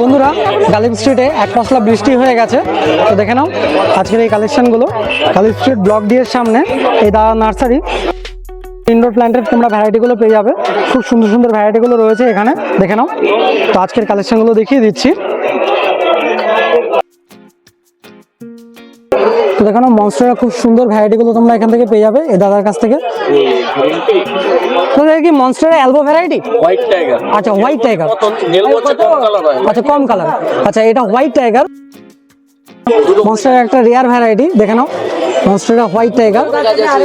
বন্ধুরা গালিব স্ট্রিটে এক পশলা বৃষ্টি হয়ে গেছে। তো দেখে নাও, আজকের এই কালেকশনগুলো গালিব স্ট্রিট ব্লক ডি এর সামনে এই দা নার্সারি ইনডোর প্ল্যান্টের তোমরা ভ্যারাইটিগুলো পেয়ে যাবে। খুব সুন্দর সুন্দর ভ্যারাইটিগুলো রয়েছে এখানে। দেখে নাও, তো আজকের কালেকশনগুলো দেখিয়ে দিচ্ছি। তো দেখো মনস্টারের খুব সুন্দর ভ্যারাইটিগুলো তোমরা এখান থেকে পেয়ে যাবে এই দাদার কাছ থেকে। কি মনস্টারের অ্যালবো ভ্যারাইটি হোয়াইট টাইগার আচ্ছা হোয়াইট টাইগার আচ্ছা কম কালার আচ্ছা এটা হোয়াইট টাইগার মনস্টারের একটা রেয়ার ভ্যারাইটি দেখে নাও মনস্টারের হোয়াইট টাইগার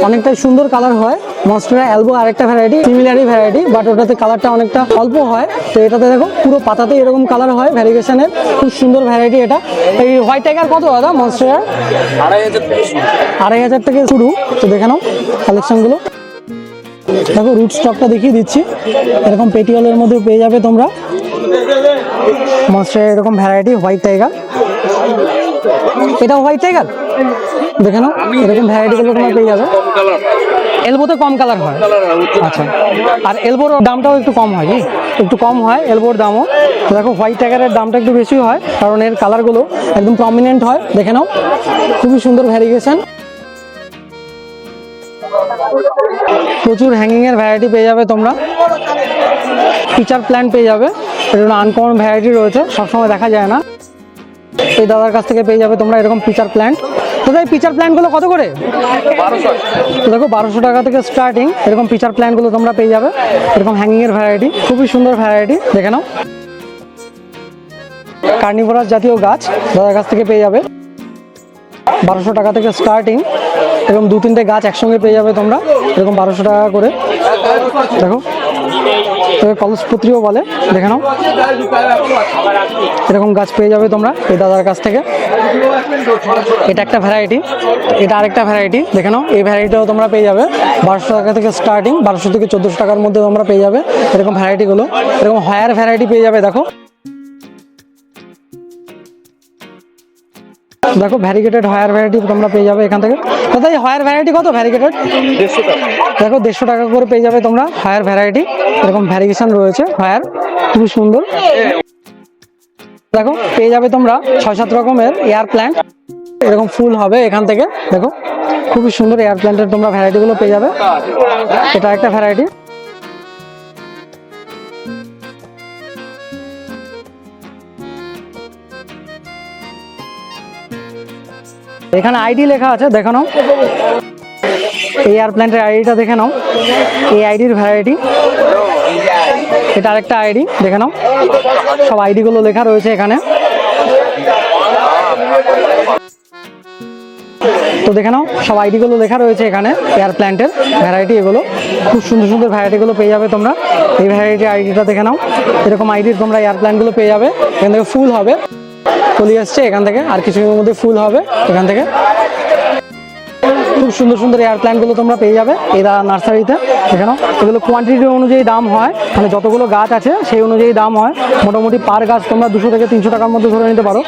অনেকটাই সুন্দর কালার হয়। মনস্টারের অ্যালবো আরেকটা ভ্যারাইটি সিমিলারই ভ্যারাইটি বাট ওটাতে কালারটা অনেকটা অল্প হয়। তো এটাতে দেখো, পুরো পাতাতে এরকম কালার হয় ভ্যারিগেশনের। খুব সুন্দর ভ্যারাইটি এটা। এই হোয়াইট টাইগার কত দাদা মনস্টারের। আড়াই হাজার থেকে শুরু। তো দেখে নাও কালেকশনগুলো দেখো রুট স্টকটা দেখিয়ে দিচ্ছি। এরকম পেটিওলের মধ্যে পেয়ে যাবে তোমরা। মনস্টারের এরকম ভ্যারাইটি হোয়াইট টাইগার এটা হোয়াইট টাইগার দেখে নাও এরকম ভ্যারাইটিগুলো তোমরা পেয়ে যাবে। এলবোতে কম কালার হয়। আচ্ছা। আর এলবোর দামটাও একটু কম হয় একটু কম হয় এলবোর দামও। দেখো হোয়াইট টাইগারের দামটা একটু বেশি হয় কারণ এর কালারগুলো একদম প্রমিনেন্ট হয়। দেখে নাও খুবই সুন্দর ভ্যারিগেশন প্রচুর হ্যাঙ্গিং এর ভ্যারাইটি পেয়ে যাবে তোমরা। পিচার প্ল্যান্ট পেয়ে যাবে। এটা আনকমন ভ্যারাইটি রয়েছে সবসময় দেখা যায় না। এই দাদার কাছ থেকে পেয়ে যাবে তোমরা এরকম পিচার প্ল্যান্ট দাদা এই পিচার প্ল্যান্টগুলো কত করে? তো দেখো বারোশো টাকা থেকে স্টার্টিং এরকম পিচার প্ল্যান্টগুলো তোমরা পেয়ে যাবে। এরকম হ্যাঙ্গিং এর ভ্যারাইটি খুবই সুন্দর ভ্যারাইটি দেখে নাও। কার্নিভোরাস জাতীয় গাছ দাদার কাছ থেকে পেয়ে যাবে। বারোশো টাকা থেকে স্টার্টিং এরকম দু তিনটে গাছ একসঙ্গে পেয়ে যাবে তোমরা। এরকম বারোশো টাকা করে। দেখো। এটাকে কলসপত্রীও বলে, দেখে নাও। এরকম গাছ পেয়ে যাবে তোমরা এই দাদার কাছ থেকে। এটা একটা ভ্যারাইটি এটা আরেকটা ভ্যারাইটি দেখে নাও। এই ভ্যারাইটিটাও তোমরা পেয়ে যাবে। বারোশো টাকা থেকে স্টার্টিং বারোশো থেকে চোদ্দোশো টাকার মধ্যে তোমরা পেয়ে যাবে এরকম ভ্যারাইটিগুলো এরকম হায়ার ভ্যারাইটি পেয়ে যাবে, দেখো। দেখো ভ্যারিগেটেড হায়ার ভ্যারাইটি তোমরা পেয়ে যাবে এখান থেকে। দাদা এই হায়ার ভ্যারাইটি কত ভ্যারিগেটেড দেখো দেড়শো টাকা করে পেয়ে যাবে তোমরা হায়ার ভ্যারাইটি এরকম ভ্যারিগেশন রয়েছে হায়ার খুবই সুন্দর। দেখো পেয়ে যাবে তোমরা ছয় সাত রকমের এয়ার প্ল্যান্ট এরকম ফুল হবে এখান থেকে দেখো। খুবই সুন্দর এয়ার প্ল্যান্টের তোমরা ভ্যারাইটিগুলো পেয়ে যাবে। এটা একটা ভ্যারাইটি এখানে আইডি লেখা আছে, দেখে নাও। এই এয়ার প্ল্যান্টের আইডিটা দেখে নাও। এই আইডির ভ্যারাইটি এটা আরেকটা আইডি দেখে নাও। সব আইডিগুলো লেখা রয়েছে এখানে। তো দেখে নাও, সব আইডিগুলো লেখা রয়েছে এখানে এয়ার প্ল্যান্টের ভ্যারাইটি এগুলো। খুব সুন্দর সুন্দর ভ্যারাইটিগুলো পেয়ে যাবে তোমরা। এই ভ্যারাইটি আইডিটা দেখে নাও। এরকম আইডির তোমরা এয়ার প্ল্যান্টগুলো পেয়ে যাবে। এখান থেকে ফুল হবে। চলে আসছে এখান থেকে। আর কিছুদিনের মধ্যে ফুল হবে এখান থেকে। খুব সুন্দর সুন্দর এয়ার প্ল্যান্টগুলো তোমরা পেয়ে যাবে এরা নার্সারিতে, এখানে। এগুলো কোয়ান্টিটি অনুযায়ী দাম হয়। মানে যতগুলো গাছ আছে সেই অনুযায়ী দাম হয়। মোটামুটি পার গাছ তোমরা দুশো থেকে তিনশো টাকার মধ্যে ধরে নিতে পারো।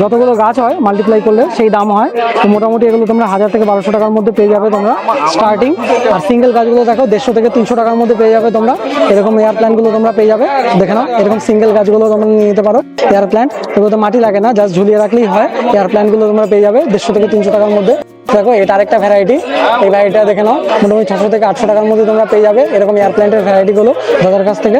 যতগুলো গাছ হয় মাল্টিপ্লাই করলে সেই দাম হয়। তো মোটামুটি এগুলো তোমরা হাজার থেকে বারোশো টাকার মধ্যে পেয়ে যাবে তোমরা স্টার্টিং আর সিঙ্গেল গাছগুলো দেখো, দেড়শো থেকে তিনশো টাকার মধ্যে পেয়ে যাবে তোমরা। এরকম এয়ার প্ল্যান্টগুলো তোমরা পেয়ে যাবে। দেখে নাও, এরকম সিঙ্গেল গাছগুলো তোমরা নিয়ে নিতে পারো এয়ার প্ল্যান্ট এগুলো তো মাটি লাগে না জাস্ট ঝুলিয়ে রাখলেই হয়। এয়ার প্ল্যান্টগুলো তোমরা পেয়ে যাবে দেড়শো থেকে তিনশো টাকার মধ্যে। দেখো, এটা আরেকটা ভ্যারাইটি এই ভ্যারাইটিটা দেখে নাও, মোটামুটি ছশো থেকে আটশো টাকার মধ্যে তোমরা পেয়ে যাবে। এরকম এয়ার প্ল্যান্টের ভ্যারাইটিগুলো দাদার কাছ থেকে।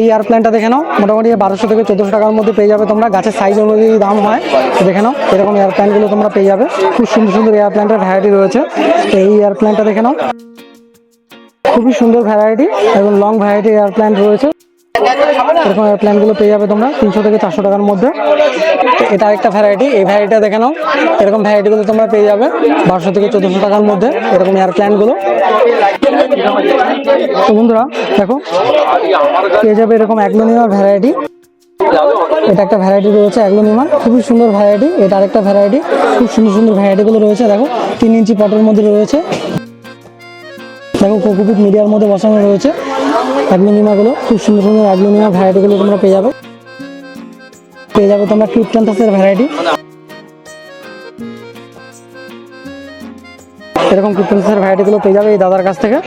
এই এয়ার প্ল্যানটা দেখে নাও। মোটামুটি বারোশো থেকে চোদ্দোশো টাকার মধ্যে পেয়ে যাবে তোমরা। গাছের সাইজ অনুযায়ী দাম হয়। দেখে নাও, এরকম এয়ার প্ল্যান্টগুলো তোমরা পেয়ে যাবে। খুব সুন্দর সুন্দর এয়ার প্ল্যান্টের ভ্যারাইটি রয়েছে। তো এই এয়ার প্ল্যান্টটা দেখে নাও। খুবই সুন্দর ভ্যারাইটি এবং লং ভ্যারাইটি এয়ার প্ল্যান্ট রয়েছে। এরকম এয়ার প্ল্যানগুলো পেয়ে যাবে তোমরা তিনশো থেকে চারশো টাকার মধ্যে। এটা আরেকটা ভ্যারাইটি এই ভ্যারাইটিটা দেখে নাও। এরকম ভ্যারাইটিগুলো তোমরা পেয়ে যাবে বারোশো থেকে চোদ্দোশো টাকার মধ্যে, এরকম এয়ার প্ল্যানগুলো তো বন্ধুরা, দেখো, পেয়ে যাবে এরকম অ্যাগ্লোনিমার ভ্যারাইটি। এটা একটা ভ্যারাইটি রয়েছে অ্যাগ্লোনিমার খুবই সুন্দর ভ্যারাইটি। এটা আরেকটা ভ্যারাইটি, খুব সুন্দর সুন্দর ভ্যারাইটিগুলো রয়েছে, দেখো, তিন ইঞ্চি পটের মধ্যে রয়েছে। দেখো, কোকোপিট মিডিয়ার মধ্যে বসানো রয়েছে অ্যাগ্লোনিমাগুলো খুব সুন্দর সুন্দর অ্যাগ্লোনিমা ভ্যারাইটিগুলো তোমরা পেয়ে যাবে। পেয়ে যাবে তোমরা ক্রিপ্টান্থাসের ভ্যারাইটি। এরকম ক্রিপ্টান্থাসের ভ্যারাইটিগুলো পেয়ে যাবে এই দাদার কাছ থেকে।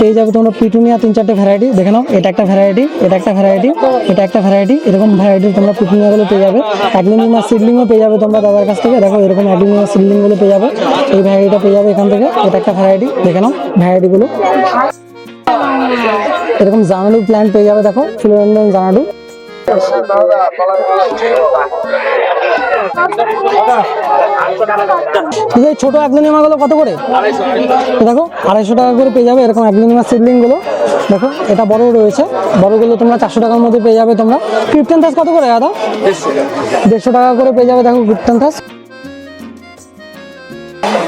পেয়ে যাবে তোমরা পিটুনিয়া তিন চারটে ভ্যারাইটি দেখে নাও, এটা একটা ভ্যারাইটি এটা একটা ভ্যারাইটি এটা একটা ভ্যারাইটি এরকম ভ্যারাইটি তোমরা পিটুনিয়াগুলো পেয়ে যাবে। অ্যাগ্লোনিমা সিডলিংও পেয়ে যাবে তোমরা দাদার কাছ থেকে। দেখো, এরকম অ্যাগ্লোনিমা সিডলিংগুলো পেয়ে যাবে। এই ভ্যারাইটিটা পেয়ে যাবে এখান থেকে, এটা একটা ভ্যারাইটি দেখে নাও ভ্যারাইটিগুলো এরকম জানাডু প্ল্যান্ট পেয়ে যাবে, দেখো ফিলোডেন্ড্রন জানাডু আছে ছোট একদিনেরগুলো কত করে? দেখো, আড়াইশো টাকা করে পেয়ে যাবে এরকম একদিনের সিডলিংগুলো দেখো, এটা বড় রয়েছে। বড়গুলো তোমরা চারশো টাকার মধ্যে পেয়ে যাবে তোমরা। ক্রিপ্টেন থাস কত করে, দাদা? দেড়শো টাকা করে পেয়ে যাবে, দেখো ক্রিপ্টেন থাস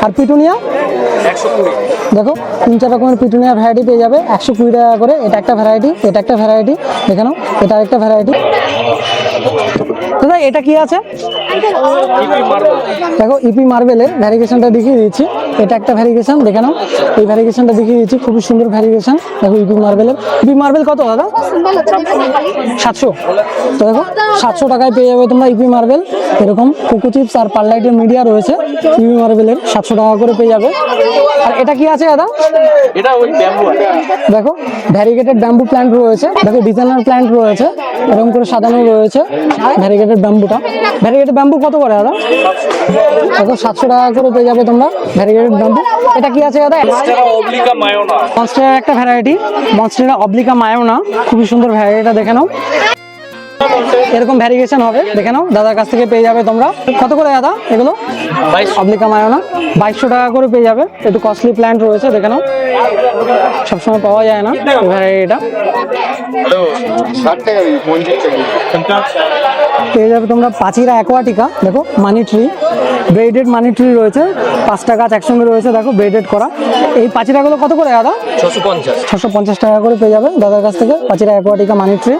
আর পিটুনিয়া? দেখো তিন চার রকমের পিটুনিয়া ভ্যারাইটি পেয়ে যাবে। একশো কুড়ি টাকা করে এটা একটা ভ্যারাইটি এটা একটা ভ্যারাইটি দেখে নাও এটা আরেকটা ভ্যারাইটি দাদা এটা কি আছে? দেখো ইপি মার্বেলের ভ্যারিগেশনটা দেখিয়ে দিচ্ছি। এটা একটা ভ্যারিগেশন দেখে নাও। এই ভ্যারিগেশনটা দেখিয়ে দিচ্ছি খুবই সুন্দর ভ্যারিগেশন দেখো ইপি মার্বেলের ইপি মার্বেল কত দাদা? সাতশো। তো দেখো সাতশো টাকায় পেয়ে যাবে তোমরা ইপি মার্বেল এরকম কোকো চিপস আর পার্লাইটের মিডিয়া রয়েছে। ইপি মার্বেলের সাতশো টাকা করে পেয়ে যাবে। আর এটা কি আছে দাদা? এটা ওই ব্যাম্বু দেখো ভ্যারিগেটেড ব্যাম্বু প্ল্যান্ট রয়েছে। দেখো ডিজাইনার প্ল্যান্ট রয়েছে। এরকম করে সাজানো রয়েছে। ভ্যারিগেটেড ব্যাম্বুটা ভ্যারিগেটেড ব্যাম্বু কত করে দাদা? দেখো সাতশো টাকা করে পেয়ে যাবে তোমরা ভ্যারিগেটেড ব্যাম্বু এটা কি আছে দাদা? মনস্টারের একটা ভ্যারাইটি মনস্টারের অবলিকা মায়োনা। খুবই সুন্দর ভ্যারাইটিটা দেখে নাও। এরকম ভ্যারিগেশন হবে দেখে নাও দাদার কাছ থেকে পেয়ে যাবে তোমরা। কত করে দাদা এগুলো? বাইশ অবলিকা মায়োনা বাইশশো টাকা করে পেয়ে যাবে। একটু কস্টলি প্ল্যান্ট রয়েছে দেখে নাও। সবসময় পাওয়া যায় না ভ্যারাইটিটা পেয়ে যাবে তোমরা পাচিরা অ্যাকোয়াটিকা দেখো money tree braided money tree রয়েছে পাঁচটা গাছ একসঙ্গে রয়েছে দেখো ব্রেডেড করা। এই পাচিরাগুলো কত করে দাদা? ছশো পঞ্চাশ। ছশো পঞ্চাশ টাকা করে পেয়ে যাবে দাদার কাছ থেকে পাচিরা অ্যাকোয়াটিকা মানি ট্রি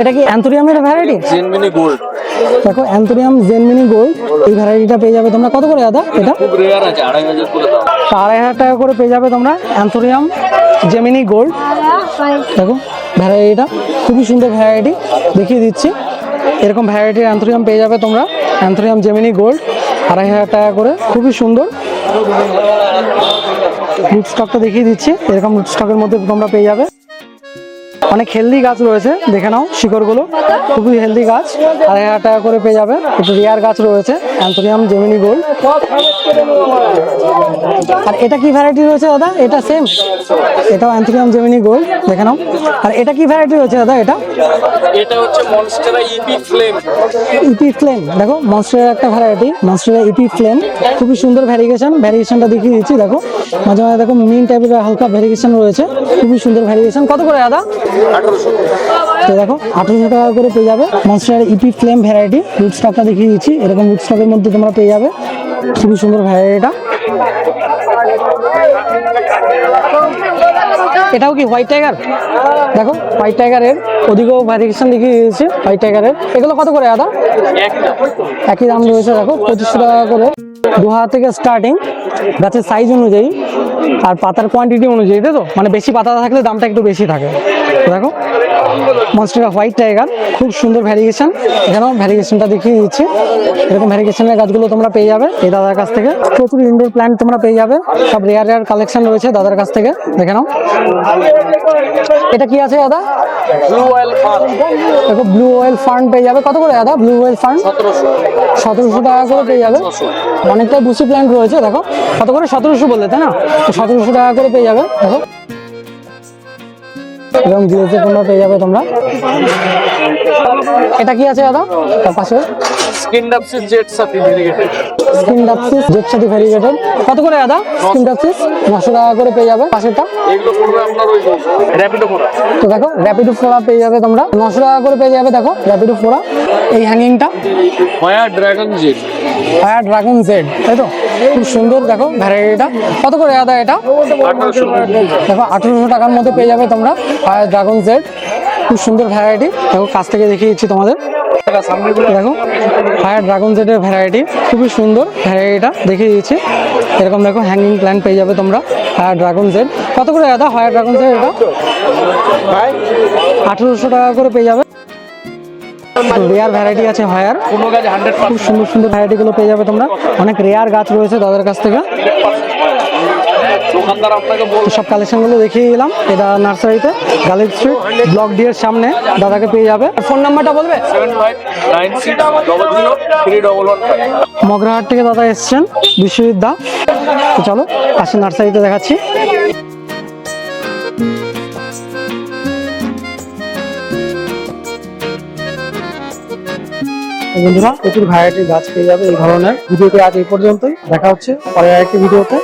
এটা কি অ্যান্থোরিয়ামের ভ্যারাইটি জেনমিনি গোল্ড। দেখো অ্যান্থোরিয়াম জেনমিনি গোল্ড এই ভ্যারাইটিটা পেয়ে যাবে তোমরা। কত করে দাদা এটা? খুব রেয়ার আছে আড়াই হাজার করে দাম তা আড়াই হাজার টাকা করে পেয়ে যাবে তোমরা। Anthurium Gemini gold. দেখো ভ্যারাইটিটা খুবই সুন্দর ভ্যারাইটি দেখিয়ে দিচ্ছি। এরকম ভ্যারাইটির অ্যান্থোরিয়াম পেয়ে যাবে তোমরা। অ্যান্থোরিয়াম জেমিনি গোল্ড আড়াই হাজার টাকা করে। খুবই সুন্দর। রুট স্টকটা দেখিয়ে দিচ্ছি। এরকম রুট স্টকের মধ্যে তোমরা পেয়ে যাবে। অনেক হেলদি গাছ রয়েছে দেখে নাও শিকড়গুলো খুবই হেলদি গাছ। আড়াই হাজার টাকা করে পেয়ে যাবে। একটু রেয়ার গাছ রয়েছে অ্যান্থোরিয়াম জেমিনি গোল্ড আর এটা কি ভ্যারাইটি রয়েছে দাদা? এটা সেম এটাও অ্যান্থোরিয়াম জেমিনি গোল্ড দেখে নাও। আর এটা কি ভ্যারাইটি রয়েছে দাদা এটা? এটা হচ্ছে monstera epi flame epi flame দেখো মনস্টারের একটা ভ্যারাইটি মনস্টারের ইপি ফ্লেম খুবই সুন্দর ভ্যারিগেশন ভ্যারিগেশনটা দেখিয়ে দিচ্ছি দেখো। মাঝে মাঝে দেখো মিন টাইপের হালকা ভ্যারিগেশন রয়েছে খুবই সুন্দর ভ্যারিগেশন কত করে দাদা? তো দেখো, আঠারোশো টাকা করে পেয়ে যাবে মনস্টারের ইপি ফ্লেম ভ্যারাইটি রুট স্টকটা দেখিয়ে দিচ্ছি। এরকম রুট স্টকের মধ্যে তোমরা পেয়ে যাবে। খুবই সুন্দর ভ্যারাইটিটা এটাও কি হোয়াইট টাইগার দেখো হোয়াইট টাইগারের ওদিকেও ভ্যারিয়েশন দেখিয়ে দিয়েছে হোয়াইট টাইগারের এগুলো কত করে দাদা একই দাম রয়েছে, দেখো, পঁচিশশো টাকা করে। দু হাজার থেকে স্টার্টিং গাছের সাইজ অনুযায়ী, আর পাতার কোয়ান্টিটি অনুযায়ী, তাই তো? মানে বেশি পাতা থাকলে দামটা একটু বেশি থাকে। দেখো মনস্টার হোয়াইট টাইগার খুব সুন্দর ভ্যারিয়েশন এখানেও ভ্যারিয়েশনটা দেখিয়ে দিচ্ছি। এরকম ভ্যারিয়েশনের গাছগুলো তোমরা পেয়ে যাবে এই দাদার কাছ থেকে। প্রচুর ইনডোর প্ল্যান্ট তোমরা পেয়ে যাবে। সব রেয়ার রেয়ার কালেকশন রয়েছে দাদার কাছ থেকে। দেখে নাও। এটা কি আছে দাদা? দেখো ব্লু অয়েল ফার্ন পেয়ে যাবে। কত করে দাদা? ব্লু অয়েল ফার্ন সতেরোশো। টাকা করে পেয়ে যাবে। অনেকটাই বুসি প্ল্যান্ট রয়েছে দেখো। কত করে? সতেরোশো বললে তাই না? তো সতেরোশো টাকা করে পেয়ে যাবে দেখো। এবং জিএসটি পণ্য পেয়ে যাবে তোমরা। এটা কি আছে দাদা? পাশে স্কিন ডাপসের জেট সাথে স্কিন ডাপসিস ভ্যারিগেটেড কত করে দাদা স্কিন ডাপসিস নশো টাকা করে পেয়ে যাবে পাশেরটা। তো দেখো র্যাপিডো ফোড়া পেয়ে যাবে তোমরা। নশো টাকা করে পেয়ে যাবে দেখো র্যাপিডো ফোড়া এই হ্যাঙ্গিংটা fire dragon jade fire dragon jade তাই তো? খুব সুন্দর দেখো ভ্যারাইটিটা কত করে দাদা এটা? দেখো আঠেরোশো টাকার মধ্যে পেয়ে যাবে তোমরা। ফায়ার ড্রাগন জেড খুব সুন্দর ভ্যারাইটি দেখো কাছ থেকে দেখিয়ে দিচ্ছি তোমাদের। দেখো ফায়ার ড্রাগন জেডের ভ্যারাইটি খুবই সুন্দর ভ্যারাইটিটা দেখিয়ে দিচ্ছি। এরকম দেখো হ্যাঙ্গিং প্ল্যান পেয়ে যাবে তোমরা ফায়ার ড্রাগন জেড কত করে দাদা ফায়ার ড্রাগন জেড এটা? আঠেরোশো টাকা করে পেয়ে যাবে। রেয়ার ভ্যারাইটি আছে হায়ার খুব সুন্দর সুন্দর ভ্যারাইটি গুলো পেয়ে যাবে তোমরা। অনেক রেয়ার গাছ রয়েছে দাদার কাছ থেকে। দোকানদার আপনাকে বল সব কালেকশনগুলো দেখিয়ে দিলাম। এটা নার্সারিতে গালিব স্ট্রিট ব্লক ডি এর সামনে দাদাকে পেয়ে যাবে। ফোন নাম্বারটা বলবে? মগরাহাট থেকে দাদা এসছেন বিশ্বজিৎ দা তো চলো পাশে নার্সারিতে দেখাচ্ছি। বন্ধুরা প্রচুর ভ্যারাইটির গাছ পেয়ে যাবে এই ধরনের। ভিডিওটি আজ এই পর্যন্তই। দেখা হচ্ছে পরের আরেকটি ভিডিওতে।